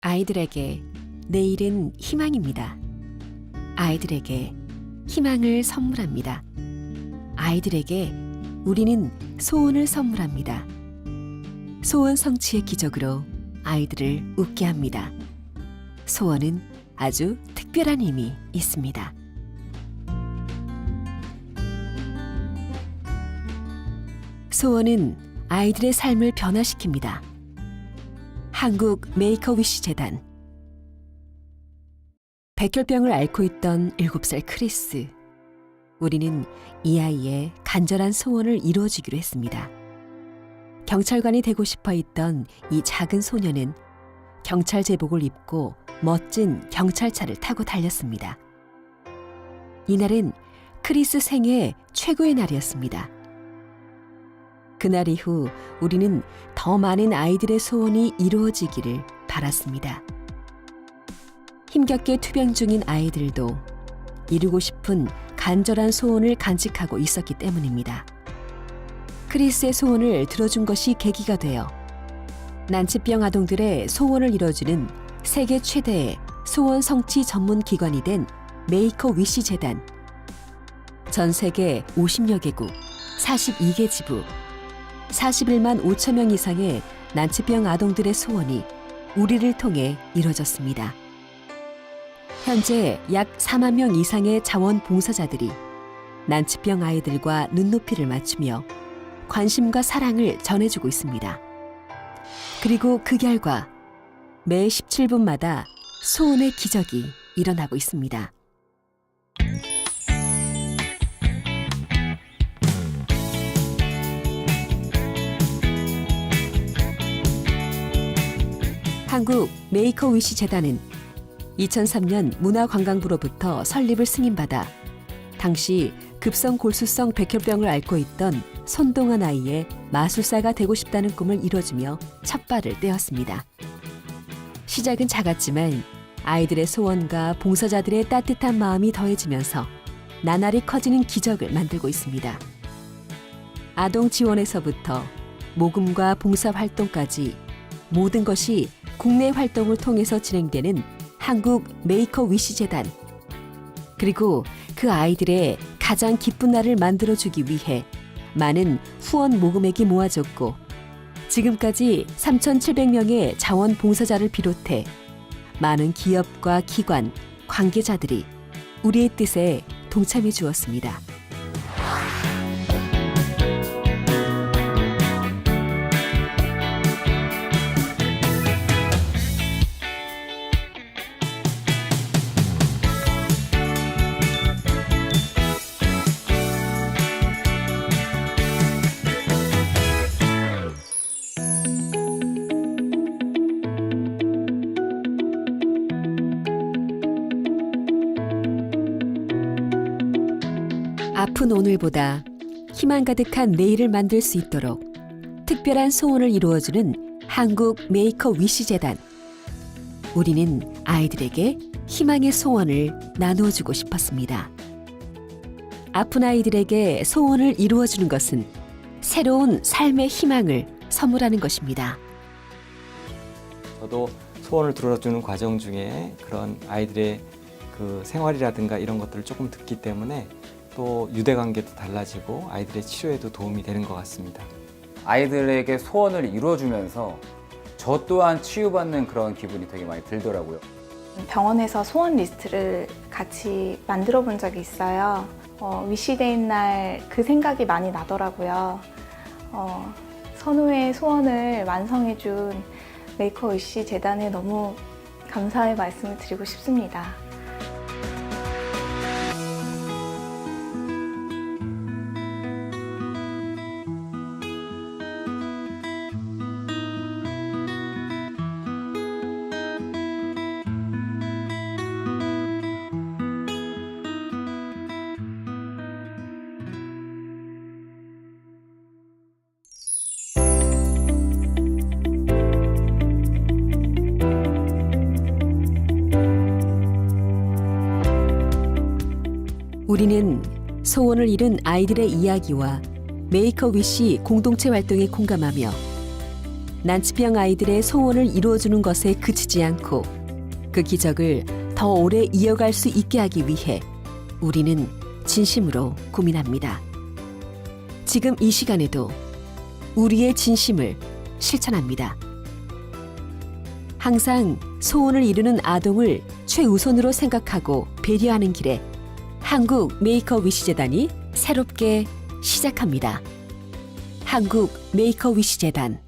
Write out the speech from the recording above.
아이들에게 내일은 희망입니다. 아이들에게 희망을 선물합니다. 아이들에게 우리는 소원을 선물합니다. 소원 성취의 기적으로 아이들을 웃게 합니다. 소원은 아주 특별한 힘이 있습니다. 소원은 아이들의 삶을 변화시킵니다. 한국 메이커위시 재단 백혈병을 앓고 있던 7살 크리스. 우리는 이 아이의 간절한 소원을 이루어주기로 했습니다. 경찰관이 되고 싶어 했던 이 작은 소녀는 경찰 제복을 입고 멋진 경찰차를 타고 달렸습니다. 이날은 크리스 생애 최고의 날이었습니다. 그날 이후 우리는 더 많은 아이들의 소원이 이루어지기를 바랐습니다. 힘겹게 투병 중인 아이들도 이루고 싶은 간절한 소원을 간직하고 있었기 때문입니다. 크리스의 소원을 들어준 것이 계기가 되어 난치병 아동들의 소원을 이뤄주는 세계 최대의 소원 성취 전문 기관이 된 메이커 위시 재단. 전 세계 50여 개국, 42개 지부, 41만 5천 명 이상의 난치병 아동들의 소원이 우리를 통해 이뤄졌습니다. 현재 약 4만 명 이상의 자원 봉사자들이 난치병 아이들과 눈높이를 맞추며 관심과 사랑을 전해주고 있습니다. 그리고 그 결과 매 17분마다 소원의 기적이 일어나고 있습니다. 한국 메이커 위시 재단은 2003년 문화관광부로부터 설립을 승인받아 당시 급성 골수성 백혈병을 앓고 있던 손동한 아이의 마술사가 되고 싶다는 꿈을 이뤄주며 첫 발을 떼었습니다. 시작은 작았지만 아이들의 소원과 봉사자들의 따뜻한 마음이 더해지면서 나날이 커지는 기적을 만들고 있습니다. 아동 지원에서부터 모금과 봉사 활동까지 모든 것이 국내 활동을 통해서 진행되는 한국 메이커 위시 재단 그리고 그 아이들의 가장 기쁜 날을 만들어 주기 위해 많은 후원 모금액이 모아졌고 지금까지 3,700명의 자원 봉사자를 비롯해 많은 기업과 기관, 관계자들이 우리의 뜻에 동참해 주었습니다. 아픈 오늘보다 희망 가득한 내일을 만들 수 있도록 특별한 소원을 이루어주는 한국 메이커 위시 재단. 우리는 아이들에게 희망의 소원을 나누어 주고 싶었습니다. 아픈 아이들에게 소원을 이루어 주는 것은 새로운 삶의 희망을 선물하는 것입니다. 저도 소원을 들어주는 과정 중에 그런 아이들의 그 생활이라든가 이런 것들을 조금 듣기 때문에 또 유대 관계도 달라지고 아이들의 치료에도 도움이 되는 것 같습니다. 아이들에게 소원을 이루어주면서 저 또한 치유받는 그런 기분이 되게 많이 들더라고요. 병원에서 소원 리스트를 같이 만들어 본 적이 있어요. 어, 위시데이 날 그 생각이 많이 나더라고요. 어, 선우의 소원을 완성해 준 메이커 위시 재단에 너무 감사의 말씀을 드리고 싶습니다. 우리는 소원을 이룬 아이들의 이야기와 메이커 위시 공동체 활동에 공감하며 난치병 아이들의 소원을 이루어주는 것에 그치지 않고 그 기적을 더 오래 이어갈 수 있게 하기 위해 우리는 진심으로 고민합니다. 지금 이 시간에도 우리의 진심을 실천합니다. 항상 소원을 이루는 아동을 최우선으로 생각하고 배려하는 길에 한국 메이커 위시 재단이 새롭게 시작합니다. 한국 메이커 위시 재단